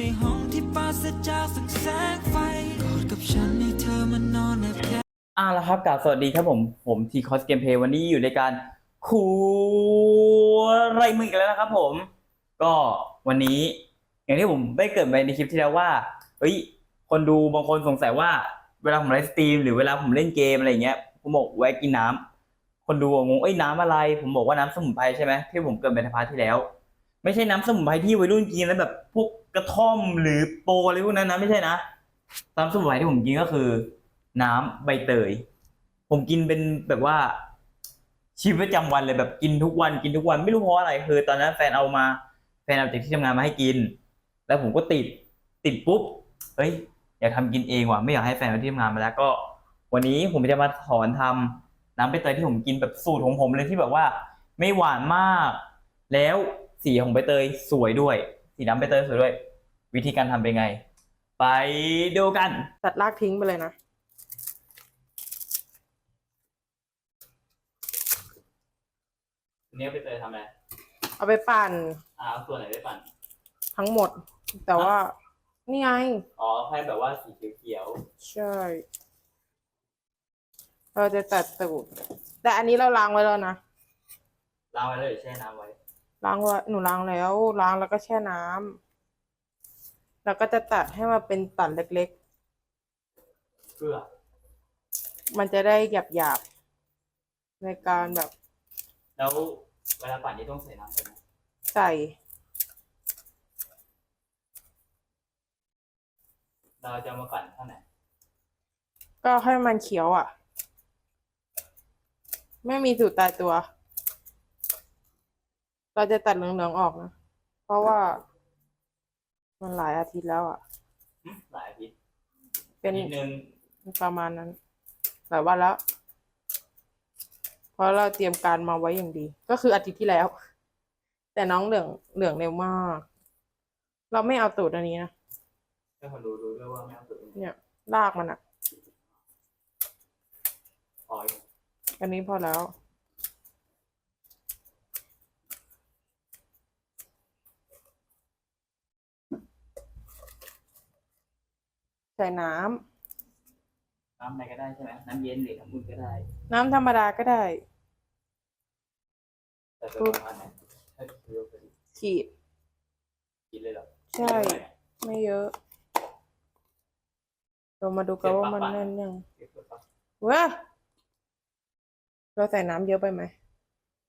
ในห้องที่ปราศจากแสงไฟกอดกับฉันให้เธอมานอนแนบแคอ่าแล้วครับกล่าวสวัสดีครับผม ผมทีคอสเกมเพย์วันนี้อยู่ในการคูอะไรมึงอีกแล้วนะครับผม ก็วันนี้ อย่างที่ผมได้เกิดไปในคลิปที่แล้วว่าเฮ้ยคนดูบางคนสงสัยว่า เวลาผมไลฟ์สตรีมหรือเวลาผมเล่นเกมอะไรเงี้ยผมบอกแวะกินน้ำคนดูงงเอ้ยน้ำอะไร ผมบอกว่าน้ำสมุนไพรใช่ไหมที่ผมเกิดไปในพาร์ทที่แล้ว ไม่ใช่น้ำสมุนไพรที่วัยรุ่นกินแล้วแบบพวกกระท่อมหรือโปรอะไรพวกนั้นนะไม่ใช่นะน้ำสมุนไพรที่ผมกินก็คือ น้ำใบเตย ผมกินเป็นแบบว่าชีวิตประจำวันเลยแบบกินทุกวันกินทุกวันไม่รู้เพราะอะไรคือตอนนั้นแฟนเอามาแฟนเอาจากที่ทำงานมาให้กิน แล้วผมก็ติดติดปุ๊บเฮ้ยอยากทำกินเองว่ะไม่อยากให้แฟนเอาที่ทำงานมาแล้วก็ วันนี้ผมจะมาสอนทำน้ำใบเตยที่ผมกินแบบสูตรของผมเลยที่แบบว่า ไม่หวานมาก แล้ว สีของใบเตยสวยด้วย สีน้ำใบเตยสวยด้วย วิธีการทำเป็นไง ไปดูกัน ตัดรากทิ้งไปเลยนะ เนี้ยไปเตยทำอะไรเอาไปปั่นอ่าเอาส่วนไหนไปปั่น ทั้งหมด แต่ว่า นี่ไง อ๋อให้แบบว่าสีเขียวใช่ เราจะตัดตูดแต่อันนี้เราล้างไว้แล้วนะ ๆล้างไว้เลยแช่น้ำไว้ ล้างไว้หนูล้างแล้ว ล้างแล้วก็แช่น้ำแล้วก็จะตัดให้มันเป็นตัดเล็กเพื่อๆมันจะได้หยาบๆในการแบบ แล้วเวลาปั่นนี่ต้องใส่น้ำไปไหมใส่เราจะมาปั่นเท่าไหร่ก็ให้มันเขียวอะ ไม่มีสูตรตายตัว เราจะตัดเหลืองๆออกนะ เพราะว่ามันหลายอาทิตย์แล้วอะหึหลายอาทิตย์เป็นนิดนึงประมาณนั้น หลายวันแล้ว เพราะเราเตรียมการมาไว้อย่างดี ก็คืออาทิตย์ที่แล้ว แต่น้องเหลืองเหลืองเร็วมาก เราไม่เอาตูดอันนี้นะให้คนดูรู้ด้วยว่าไม่เอาตัวเองเนี่ยรากมันอะออยอันนี้พอแล้ว ใส่น้ำน้ำอะไรก็ได้ใช่ไหมน้ำเย็นหรือน้ำอุ่นก็ได้น้ำธรรมดาก็ได้ แต่เป็นประมาณไหนถ้าเร็วไปขีด กินเลยเหรอใช่ ไม่เยอะ เรามาดูกันว่ามันแน่นยังเก็บไว้ปะเว้ยเราใส่น้ำเยอะไปไหม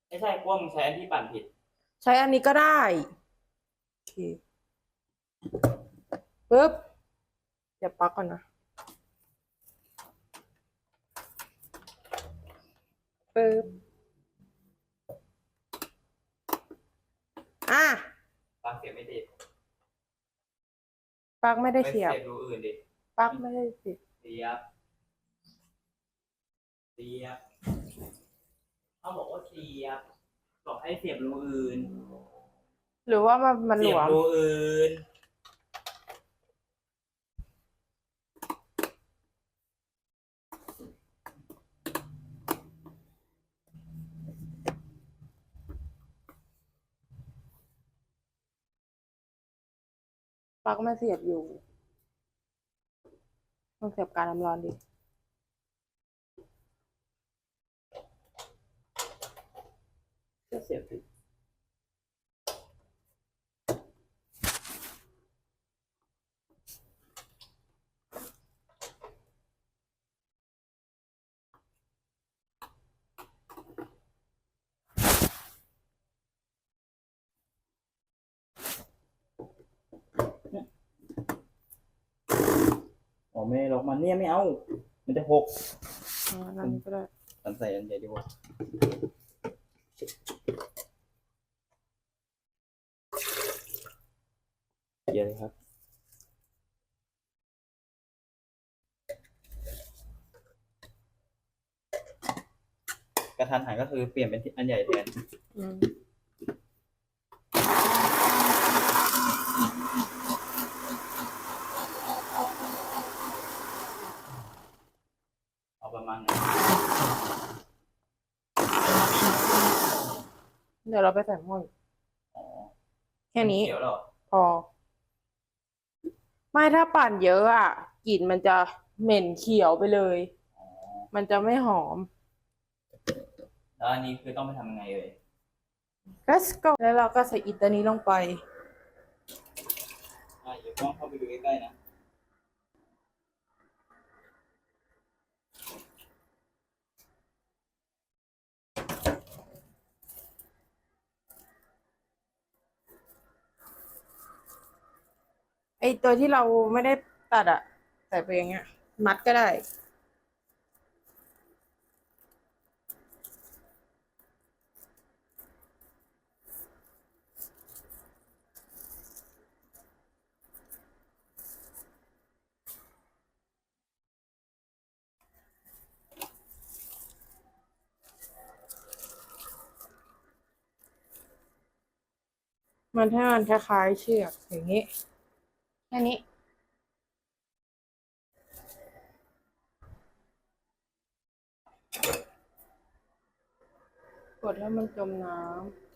ไม่ใช่กลัวมึงใช้อันที่ปั่นผิด ใช้อันนี้ก็ได้ โอเคปึ๊บ เดี๋ยวปลักก่อนนะ ปึ๊บ อะปลั๊กเสียบไม่ติดปลักไม่ได้ไปเสียบเสียบรูอื่นดิปลักไม่ได้เสียบเสียบเสียบเขาบอกว่าเสียบบอกให้เสียบรูอื่น หรือว่ามันมันหลเสียวบมรูอื่น ลักไม่เสียบอยู่ต้องเสียบการน้ำร้อนดิก็เสียบดิ อ๋อไม่ล็อกมันเนี่ยไม่เอา มันจะหกอ่านั่นก็ได้ตันใส่อันใหญ่ดีกว่าเยอะเลยครับกระทันหันก็คือเปลี่ยนเป็นที่อันใหญ่แทนอืม เอาประมาณไหน เดี๋ยวเราไปใส่หม้ออีกอ๋อแค่นี้ เขียวแล้วเหรอพอ ไม่ถ้าปั่นเยอะอะกลิ่นมันจะเหม็นเขียวไปเลย อ๋อมันจะไม่หอม แล้วอันนี้คือต้องไปทำยังไงเลย let's go แล้วเราก็ใส่อิตานี้ลงไป อะเดี๋ยวกล้องเข้าไปดูใกล้ๆนะ ตัวที่เราไม่ได้ตัดอะใส่ไปอย่างเงี้ย มัดก็ได้ มันให้มันคล้ายๆเชือกอย่างนี้ แค่นี้ กดให้มันจมน้ำ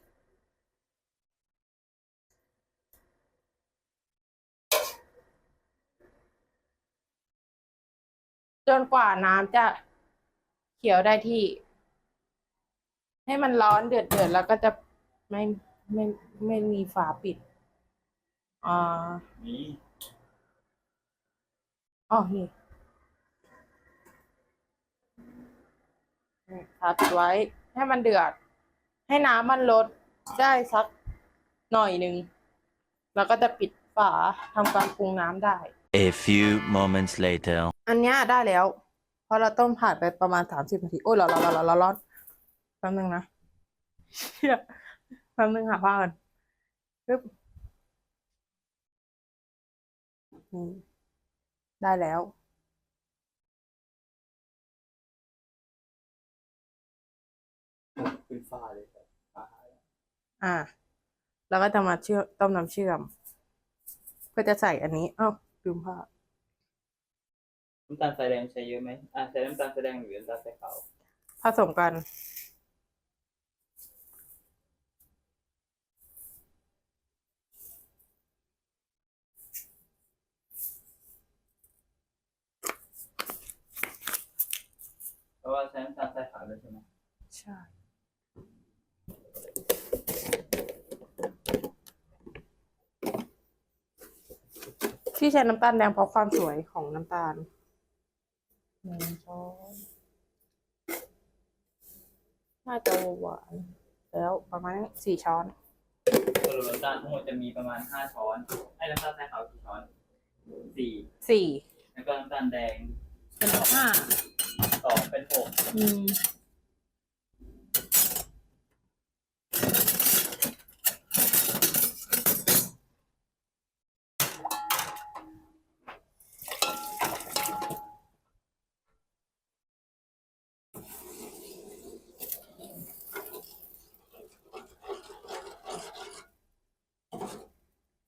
จนกว่าน้ำจะเขียวได้ที่ ให้มันร้อนเดือดเดือดแล้วก็จะไม่ไม่ไม่มีฝาปิด อ่านี่อ๋อนี่พัดไว้ให้มันเดือด ให้น้ำมันลดได้สักหน่อยหนึ่งแล้วก็จะปิดฝาทำการปรุงน้ำได้ A few moments later. อันเนี้ยได้แล้ว เพราะเราต้มผ่านไปประมาณสามสิบนาที โอ้ยร้อนร้อนร้อนร้อนร้อนร้อนแป๊บนึงนะเชี่ยแป๊บนึงหาผ้าก่อนปึ๊บ นี่ ได้แล้วขึ้นฟ้าเลยครับฟ้าอ่า แล้วก็จะมาเชื่อมต้มน้ำเชื่อมก็จะใส่อันนี้ เอ้าลืมผ้าน้ำตาลทรายแดงใช้เยอะไหมอะใช้น้ำตาลทรายแดงหรือน้ำตาลทรายขาวผสมกัน เพราะว่าใช้น้ำตาลทรายขาวด้วยใช่ไหมใช่ ที่ใช้น้ำตาลแดงเพราะความสวยของน้ำตาลหนึ่งช้อนน่าจะหวานแล้วประมาณสี่ช้อนสรุปน้ำตาลทั้งหมดจะมีประมาณห้าช้อนให้น้ำตาลทรายขาวกี่ช้อนสี่สี่แล้วก็น้ำตาลแดงเป็นห้า สองเป็นหกอืม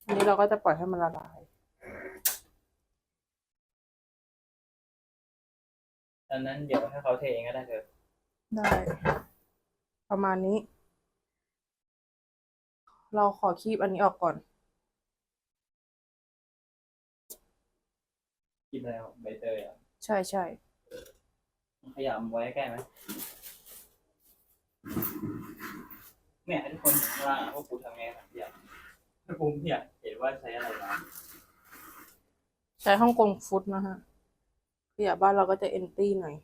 อันนี้เราก็จะปล่อยให้มันละลาย ดังนั้นเดี๋ยวให้เขาเทเองก็ได้เถอะได้ ประมาณนี้ เราขอคีบอันนี้ออกก่อน กินแล้วใบเตยอะใช่ใช่ขยำไว้ใกล้ไหมเนี่ยให้ทุกคนเห็นข้างล่างอะว่าปูทำไงนะพี่อยากให้ปูเนี่ยเห็นว่าใช้อะไรมาใช้ฮ่องกงฟุตนะฮะ ขยะบ้านเราก็จะเอนตี้หน่อย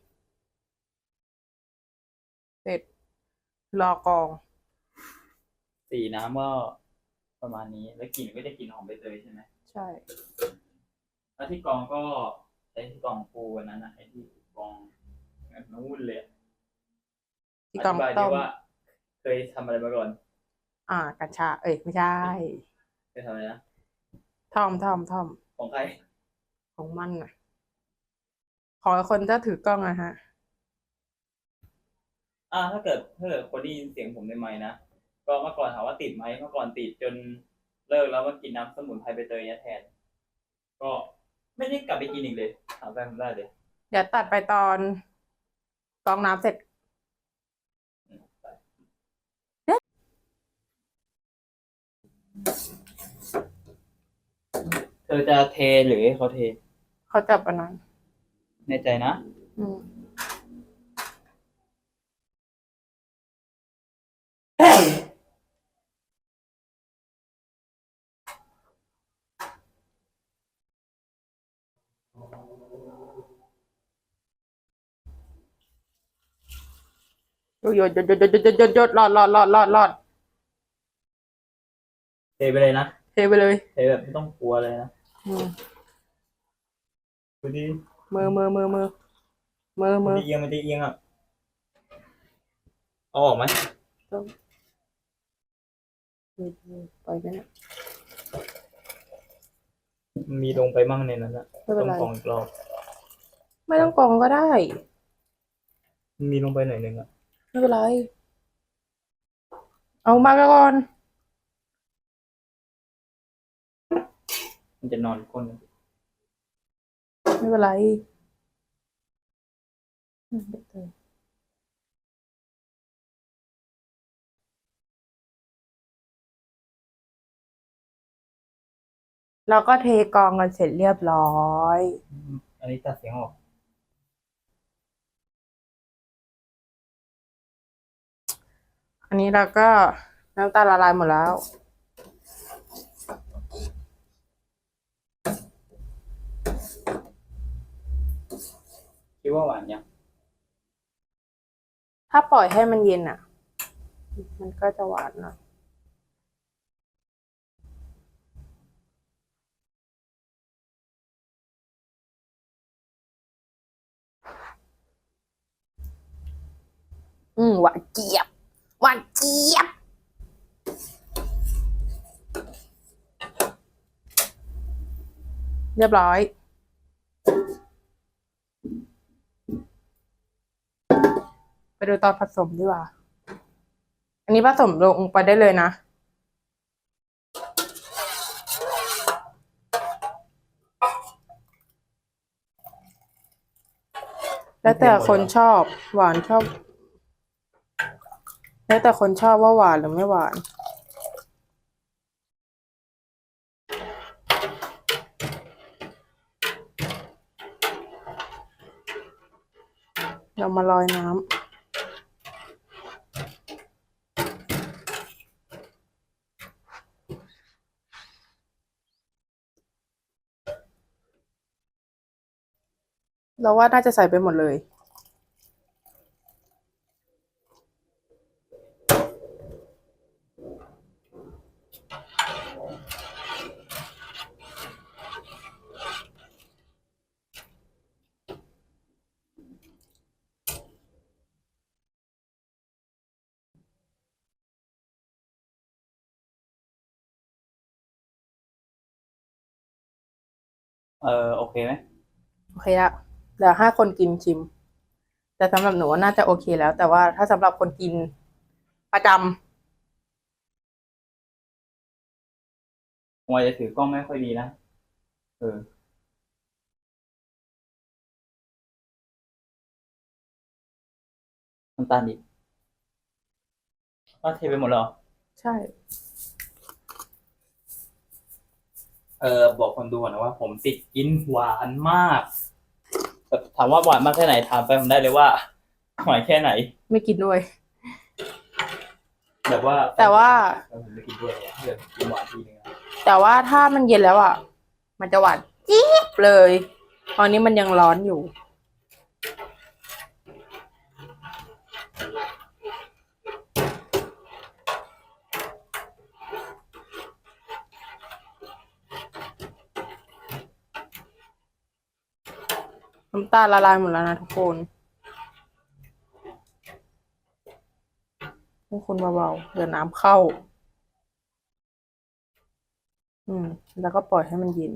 เสร็จรอกรอง สีน้ำก็ประมาณนี้ แล้วกลิ่นก็จะกลิ่นหอมใบเตยใช่ไหมใช่ แล้วที่กรองก็ใช้ที่กรองปูอันนั้นนะไอ้ที่กรองแบบนู้นเลยอะที่กรองธิบายต้ดิมว่า เคยทำอะไรมาก่อนอ่า กัญชา เอ้ยไม่ใช่ เคยทำอะไรนะทอมทอมทอมของใครของมันน่ะ ของคนถ้าถือกล้องอะฮะ อ่า ถ้าเกิดถ้าเกิดคนได้ยินเสียงผมในไมค์นะก็เมื่อก่อนถามว่าติดไหมเมื่อก่อนติดจนเลิกแล้วมากินน้ำสมุนไพรใบเตยเนี่ยแทน ก็ไม่ได้กลับไปกินอีกเลยถามแฟนผมได้เลยเดี๋ยวตัดไปตอนกรองน้ำเสร็จเธธอจะเทหรือให้เขาเท เขาจับอันนั้น ในใจนะอืมโยโยโยโยโยโยโยโยโยรอดรอดรอดรอดรอดเทไปเลยนะเทไปเลยเทแบบไม่ต้องกลัวเลยนะอืม ดูดิ มือมือมือมือมือมัมืนอจะเอียงมันจะเอียงอะเอาออกไหมปล่อยไปนะมันมีลงไปมั่งในนั้นอะไม่เป็นต้องไร กรองอีกรอบไม่ต้องกรองก็ได้ มันมีลงไปหน่อยหนึงอะไม่เป็นไร เอามาก่อน มันจะนอนก้น ไม่เป็นไรอืมเดี๋ยวเติมเราก็เทกรองกันเสร็จเรียบร้อย อันนี้ตัดเสียงออกอันนี้เราก็น้ำตาลละลายหมดแล้ว คิดว่าหวานยังถ้าปล่อยให้มันเย็นอะ มันก็จะหวานหน่อยอืมหวานเจี๊ยบ หวานเจี๊ยบ เรียบร้อย ไปดูตอนผสมดีกว่า อันนี้ผสมลงไปได้เลยนะ แล้วแต่คนชอบหวานชอบ แล้วแต่คนชอบว่าหวานหรือไม่หวานเรามาลอยน้ำ เราว่าน่าจะใส่ไปหมดเลย เออโอเคไหมโอเคละ เดี๋ยวให้คนกินชิม แต่สำหรับหนูว่าน่าจะโอเคแล้ว แต่ว่าถ้าสำหรับคนกินประจผมอาจจะถือกล้องไม่ค่อยดีนะ เออ น้ำตาลดิบก็เทไปหมดแล้วเหรอำใช่ เออ บอกคนดูก่อนนะว่า ผมติดกินหวานมาก แบบถามว่าหวานมากแค่ไหนถามไปผมได้เลยว่าหวานแค่ไหน ไม่กินด้วย แบบว่าแต่ว่าผมไม่กินด้วยอะเดี๋ยวกินหวานทีนึงอะแต่ว่าถ้ามันเย็นแล้วอะ มันจะหวานจี๊บเลย ตอนนี้มันยังร้อนอยู่ น้ำตาลละลายหมดแล้วนะทุกคนทุกคนเบาๆเดี๋ยวน้ำเข้า อืม แล้วก็ปล่อยให้มันเย็น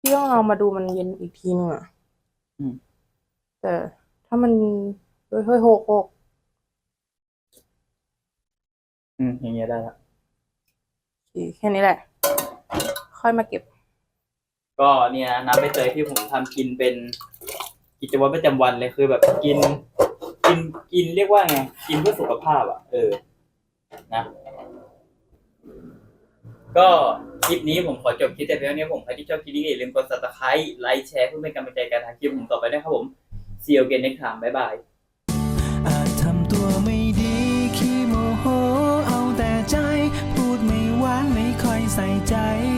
พี่ต้องเอามาดูมันเย็นอีกทีนึงอะอืมแต่ถ้ามันเฮ้ยเฮ้ยโหกโหกอืมอย่างเงี้ยได้ละโอเคแค่นี้แหละ ค่อยมาเก็บ ก็เนี่ยนะน้ำใบเตยที่ผมทำกินเป็นกิจวัตรประจำวันเลยคือแบบกิน กินกินเรียกว่าไงกินเพื่อสุขภาพอะ เออนะ ก็คลิปนี้ผมขอจบคลิปแต่เพียงเท่านี้ผมใครที่ชอบคลิปนี้อย่าลืมกด subscribe ไลค์แชร์เพื่อเป็นกำลังใจการทำคลิปผมต่อไปด้วยครับผม see you again next time บ๊ายบาย อาจทำตัวไม่ดีขี้โมโหเอาแต่ใจ พูดไม่หวานไม่ค่อยใส่ใจท